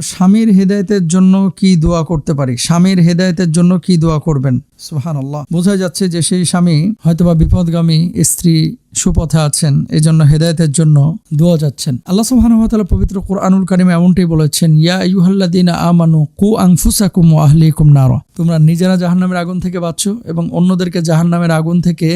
স্বামীর হেদায়তের জন্য কি দোয়া করতে পারি? স্বামীর হেদায়তের জন্য কি দোয়া করবেন? সুহান আল্লাহ বোঝা যাচ্ছে যে সেই স্বামী হয়তোবা বিপদগামী স্ত্রী সুপথে আছেন এই জন্য হেদায়তের জন্য দোয়া যাচ্ছেন। আল্লাহ সুবহানাহু পবিত্র কোরআনুল কারিমে এমনটাই বলেছেন, ইয়া আইয়ুহাল্লাযীনা আমানু কু আনফুসাকুম ওয়া আহলিকুম নার। তোমরা নিজেরা জাহান্নামের আগুন থেকে বাঁচো এবং অন্যদেরকে জাহান্নামের আগুন থেকে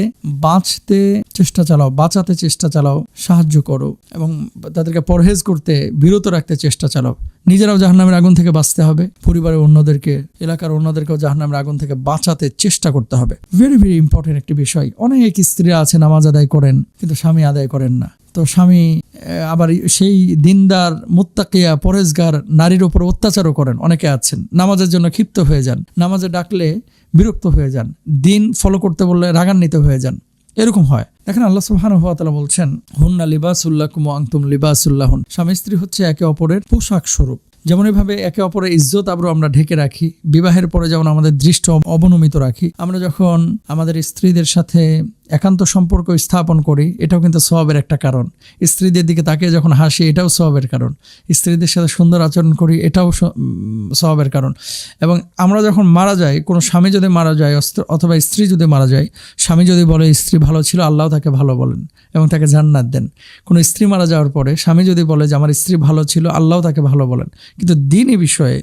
বাঁচতে চেষ্টা চালাও, বাঁচাতে চেষ্টা চালাও, সাহায্য করো এবং তাদেরকে পরহেজ করতে, বিরত রাখতে চেষ্টা চালাও। নিজেরাও জাহান্নামের আগুন থেকে বাঁচতে হবে, পরিবারের অন্যদেরকে, এলাকার অন্যদেরকেও জাহান্নামের আগুন থেকে বাঁচাতে চেষ্টা করতে হবে। ভেরি ভেরি ইম্পর্টেন্ট একটি বিষয়। অনেক স্ত্রীরা আছে নামাজ আদায় করেন, কিন্তু স্বামী আদায় করেন না। তো স্বামী আবার সেই দিনদার, মুত্তাকিয়া, পরেজগার নারীর ওপর অত্যাচারও করেন। অনেকে আছেন, নামাজের জন্য ক্ষিপ্ত হয়ে যান। নামাজে ডাকলে বিরক্ত হয়ে যান। দিন ফলো করতে বললে রাগান্বিত হয়ে যান। এরকম হয়। দেখেন আল্লাহ সুবহানাহু ওয়া বলছেন, হুন্না লিবাসুল্লাকুম ওয়া আনতুম লিবাসুল্লাহুন স্বামী স্ত্রী হচ্ছে একে অপরের পোশাক স্বরূপ। যেমন এভাবে একে অপরের ইজ্জত আবরু আমরা ঢেকে রাখি, বিবাহের পরে যেমন আমাদের দৃষ্ট অবনমিত রাখি, আমরা যখন আমাদের স্ত্রীদের সাথে একান্ত সম্পর্ক স্থাপন করি, এটাও কিন্তু স্বভাবের একটা কারণ। স্ত্রীদের দিকে তাকিয়ে যখন হাসি, এটাও স্বভাবের কারণ। স্ত্রীদের সাথে সুন্দর আচরণ করি, এটাও স্বভাবের কারণ। এবং আমরা যখন মারা যাই, কোনো স্বামী যদি মারা যায় অথবা স্ত্রী যদি মারা যায়, স্বামী যদি বলে, স্ত্রী ভালো ছিল, আল্লাহ তাকে ভালো বলেন এবং তাকে জান্নাত দেন। কোনো স্ত্রী মারা যাওয়ার পরে স্বামী যদি বলে যে, আমার স্ত্রী ভালো ছিল, আল্লাহ তাকে ভালো বলেন। কিন্তু দিনই বিষয়ে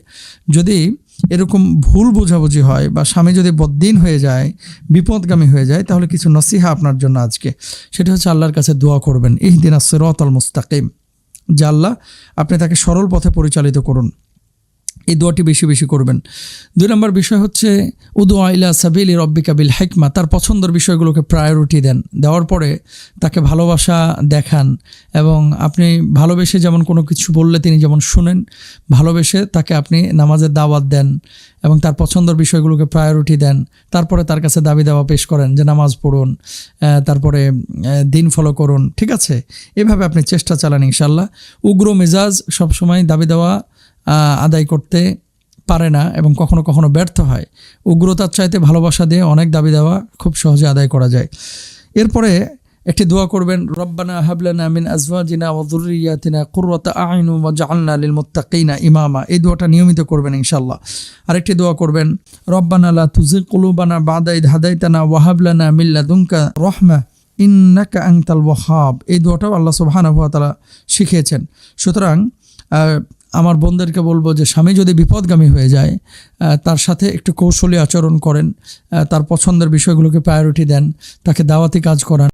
যদি এরকম ভুল বোঝাবুঝি হয় বা স্বামী যদি বদ্দিন হয়ে যায়, বিপদগামী হয়ে যায়, তাহলে কিছু নসিহা আপনার জন্য আজকে। সেটা হচ্ছে আল্লাহর কাছে দোয়া করবেন এই দিন আসরত আল মুস্তাকিম। যে আল্লাহ, আপনি তাকে সরল পথে পরিচালিত করুন। এই দোয়াটি বেশি বেশি করবেন। দুই নম্বর বিষয় হচ্ছে, উদু আইলা সাবিলি রব্বিকা বিল হেকমা, তার পছন্দের বিষয়গুলোকে প্রায়োরিটি দেন। দেওয়ার পরে তাকে ভালোবাসা দেখান এবং আপনি ভালোবেসে যেমন কোনো কিছু বললে তিনি যেমন শুনেন, ভালোবেসে তাকে আপনি নামাজের দাওয়াত দেন এবং তার পছন্দের বিষয়গুলোকে প্রায়োরিটি দেন। তারপরে তার কাছে দাবি দাওয়া পেশ করেন যে নামাজ পড়ুন তারপরে দিন ফলো করুন, ঠিক আছে? এভাবে আপনি চেষ্টা চালান ইনশাল্লাহ উগ্র মেজাজ সবসময় দাবি দেওয়া আদায় করতে পারে না এবং কখনো কখনো ব্যর্থ হয়। উগ্রতার চাইতে ভালোবাসা দিয়ে অনেক দাবি দেওয়া খুব সহজে আদায় করা যায়। এরপরে একটি দোয়া করবেন, রব্বানা হাবলানা মিন আজওয়াজিনা ওয়া যুররিয়াতিনা কুররাতা আইনু ওয়া জাআলনা লিল মুত্তাকিনা ইমামা। এই দোয়াটা নিয়মিত করবেন ইনশাআল্লাহ। আরেকটি দোয়া করবেন, রব্বানা লা তুযিগ কুলুবানা বাদা ইদ হাদাইতানা ওয়া হাব লানা মিন লাদুনকা রাহমা ইন্নাকা আনতাল ওয়াহাব। এই দোয়াটাও আল্লাহ সুবহানাহু ওয়া তাআলা শিখিয়েছেন। সুতরাং আমার বোনদেরকে বলব যে স্বামী যদি বিপদগামী হয়ে যায় তার সাথে একটু কৌশলী আচরণ করেন তার পছন্দের বিষয়গুলোকে প্রায়োরিটি দেন, তাকে দাওয়াতি কাজ করান।